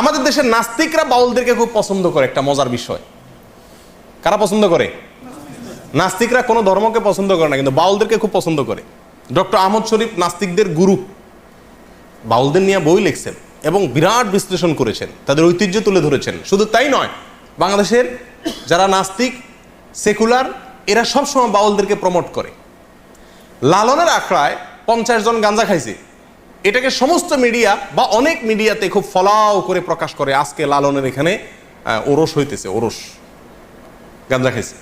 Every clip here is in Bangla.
আমাদের দেশের নাস্তিকরা বাউলদেরকে খুব পছন্দ করে একটা মজার বিষয়। কারা পছন্দ করে? নাস্তিকরা কোনো ধর্মকে পছন্দ করে না, কিন্তু বাউলদেরকে খুব পছন্দ করে। ডক্টর আহমদ শরীফ নাস্তিকদের গুরু। বাউলদের নিয়ে বই লিখছেন এবং বিরাট বিশ্লেষণ করেছেন, তাদের ঐতিহ্য তুলে ধরেছেন। শুধু তাই নয়, বাংলাদেশের যারা নাস্তিক, সেকুলার, এরা সবসময় বাউলদেরকে প্রমোট করে। লালনের আখড়ায় পঞ্চাশ জন গাঞ্জা খাইছে। এটাকে সমস্ত মিডিয়া বা অনেক মিডিয়াতে খুব ফলাও করে প্রকাশ করে। আজকে লালনের এখানে ওরস হইতেছে, ওরস। গাঞ্জা খাইছে।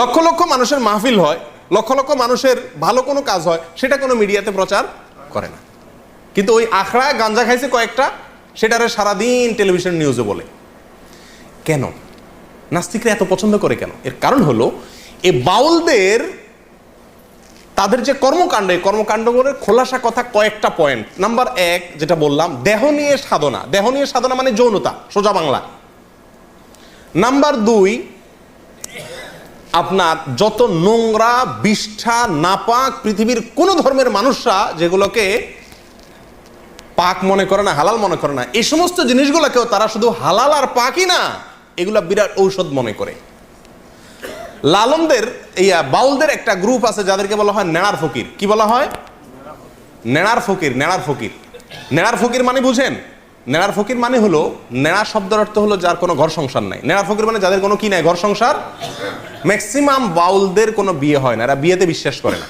লক্ষ লক্ষ মানুষের মাহফিল হয়, লক্ষ লক্ষ মানুষের ভালো কোনো কাজ হয়, সেটা কোনো মিডিয়াতে প্রচার করে না। কিন্তু ওই আখড়ায় গাঞ্জা খাইছে কয়েকটা, সেটারে সারাদিন টেলিভিশন নিউজে বলে। কেন? নাস্তিকরা এত পছন্দ করে কেন? এর কারণ হলো, এ বাউলদের তাদের যে কর্মকাণ্ড, এই করে খোলাসা কথা কয়েকটা পয়েন্ট নাম্বার এক, যেটা বললাম, দেহ নিয়ে সাধনা। দেহ নিয়ে সাধনা মানে যৌনতা, সোজা বাংলা। নাম্বার দুই, আপনার যত নোংরা, বিষ্ঠা, নাপাক পৃথিবীর কোন ধর্মের মানুষরা যেগুলোকে পাক মনে করে না, হালাল মনে করে না, এই সমস্ত জিনিসগুলোকেও তারা শুধু হালাল আর পাকই না, এগুলা বিরাট ঔষধ মনে করে। লালনদের আহ, বাউলদের একটা গ্রুপ আছে যাদেরকে বলা হয় নেড়ার ফকির। কি বলা হয়? নেড়ার ফকির নেড়ার ফকির। নেড়ার ফকির মানে বুঝেন? নেড়ার ফকির মানে হলো নেড়া শব্দের অর্থ হলো যার কোনো ঘর সংসার নাই। নেড়ার ফকির মানে যাদের কোনো কি নাই ঘর সংসার? ম্যাক্সিমাম বাউলদের কোনো বিয়ে হয় না এরা বিয়েতে বিশ্বাস করে না।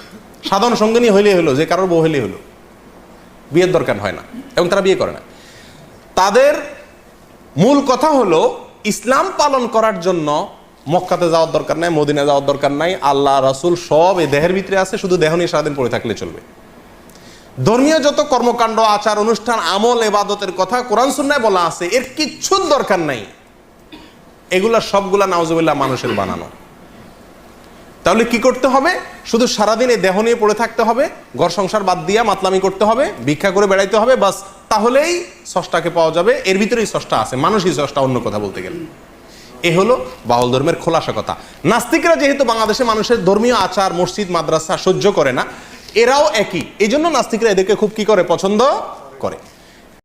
সাধারণ সঙ্গিনী হইলেই হলো যে কারোর বউ হইলেই হলো। বিয়ের দরকার হয় না এবং তারা বিয়ে করে না। তাদের মূল কথা হলো ইসলাম পালন করার জন্য মক্কাতে যাওয়ার দরকার নাই মদিনা যাওয়ার দরকার নাই, আল্লাহ, রাসুল সব এই দেহের ভিতরে আছে, শুধু দেহ নিয়ে সারাদিন পড়ে থাকলে চলবে। ধর্মীয় যত কর্মকাণ্ড, আচার, অনুষ্ঠান, আমল, এবাদতের কথা কোরআন, সুন্নায় বলা আছে, এর কিচ্ছুর দরকার নাই। এগুলা সবগুলা নাউজুবিল্লাহ মানুষের বানানো। তাহলে কি করতে হবে? শুধু সারাদিন এই দেহ নিয়ে পড়ে থাকতে হবে, ঘর সংসার বাদ দিয়া মাতলামি করতে হবে, ভিক্ষা করে বেড়াইতে হবে, বাস, তাহলেই ষষ্ঠাকে পাওয়া যাবে, এর ভিতরেই ষষ্ঠা আছে, মানুষই ষষ্ঠা অন্য কথা বলতে গেলে। এ হলো বাউল ধর্মের খোলাসা কথা। নাস্তিকরা যেহেতু বাংলাদেশের মানুষের ধর্মীয় আচার, মসজিদ, মাদ্রাসা সহ্য করে না, এরাও একই। এই জন্য নাস্তিকরা এদেরকে খুব কি করে? পছন্দ করে।